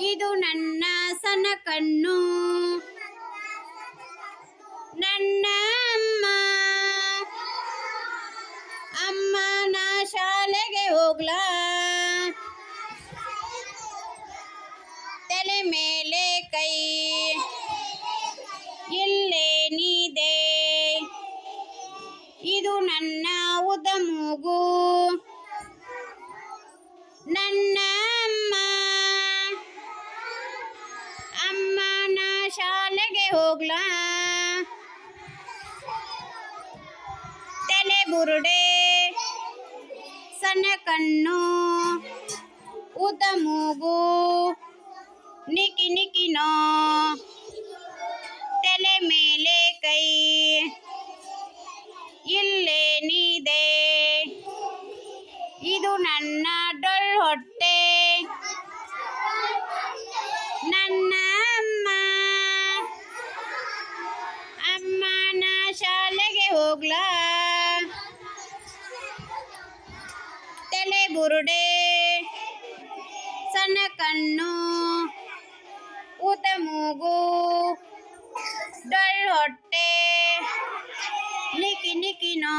ಇದು ನನ್ನ ಕಣ್ಣು ನನ್ನ ಅಮ್ಮ. ಅಮ್ಮನ ಶಾಲೆಗೆ ಹೋಗ್ಲಾ. ತಲೆ ಮೇಲೆ ಕೈ. ಇಲ್ಲೇನಿದೆ ಇದು ನನ್ನ ಉದ ಮೂಗು ಹೋಗ್ಲಾ? ತೆನೆ ಬುರುಡೆ, ಸಣ್ಣ ಕಣ್ಣು ಉದ ಮೂಗು ನಿಕಿ ನಿಕಿನೋ ತಲೆ ಮೇಲೆ ಕೈ ಇಲ್ಲೇನಿದೆ ಇದು ನನ್ನ ಡೊಳ್ ಹೊಟ್ಟೆ ಶಾಲೆಗೆ ಹೋಗ್ಲಾ ತಲೆ ಬುರುಡೆ ಸಣ್ಣ ಕಣ್ಣು ಊತ ಮೂಗು ಡೊಳ್ ಹೊಟ್ಟೆ ನಿಕಿ ನಿಕಿನೋ